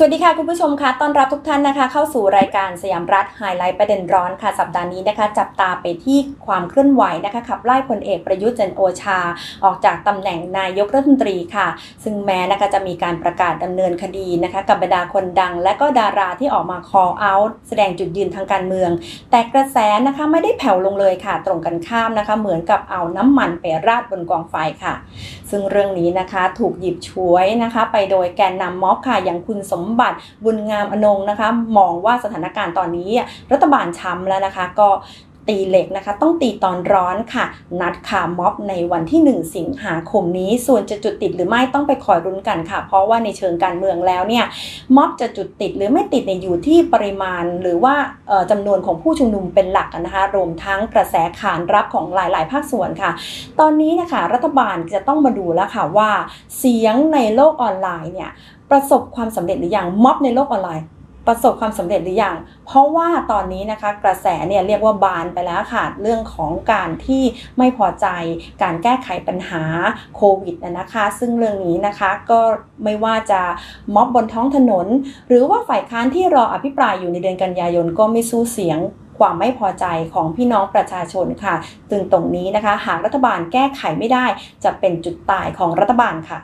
สวัสดีค่ะคุณผู้ชมคะต้อนรับทุกท่านนะคะ เข้าสู่รายการสยามรัฐไฮไลท์ประเด็นร้อนค่ะ สัปดาห์นี้นะคะ จับตาไปที่ความเคลื่อนไหวนะคะขับไล่พลเอกประยุทธ์จันโอชา ออกจากตำแหน่งนายกรัฐมนตรีค่ะ ซึ่งแม้นะคะจะมีการประกาศดำเนินคดีนะคะ กับบรรดาคนดัง และก็ดาราที่ออกมา call out แสดงจุดยืนทางการเมือง แต่กระแสนะคะไม่ได้แผ่วลงเลยค่ะ ตรงกันข้ามนะคะ เหมือนกับเอาน้ำมันไปราดบนกองไฟค่ะ ซึ่งเรื่องนี้นะคะถูกหยิบฉวยนะคะ ไปโดยแกนนำม็อบค่ะอย่างคุณสมบัติบุญงามอนงนะคะ มองว่าสถานการณ์ตอนนี้รัฐบาลช้ำแล้วนะคะ ก็ ตีเหล็กนะคะ ต้องตีตอนร้อนค่ะ นัดค่ะม็อบในวันที่ 1 สิงหาคมนี้ ส่วนจะจุดติดหรือไม่ต้องไปคอยรุ้นกันค่ะ เพราะว่าในเชิงการเมืองแล้วเนี่ยม็อบจะจุดติดหรือไม่ติดเนี่ยอยู่ที่ปริมาณหรือว่าเอ่อจำนวนของผู้ชุมนุมเป็นหลักนะคะรวมทั้งกระแสขานรับของหลาย ๆ ภาคส่วนค่ะ ตอนนี้นะคะรัฐบาลจะต้องมาดูแล้วค่ะว่า เสียงในโลกออนไลน์เนี่ยประสบความสำเร็จหรือยังม็อบในโลกออนไลน์ ประสบความสำเร็จหรือยัง เพราะว่าตอนนี้นะคะกระแสเนี่ยเรียกว่าบานไปแล้วค่ะ เรื่องของการที่ไม่พอใจการแก้ไขปัญหาโควิดนะคะ ซึ่งเรื่องนี้นะคะก็ไม่ว่าจะม็อบบนท้องถนน หรือว่าฝ่ายค้านที่รออภิปรายอยู่ในเดือนกันยายนก็ไม่สู้เสียงความไม่พอใจของพี่น้องประชาชนค่ะซึ่งตรงนี้นะคะ หากรัฐบาลแก้ไขไม่ได้จะเป็นจุดตายของรัฐบาลค่ะ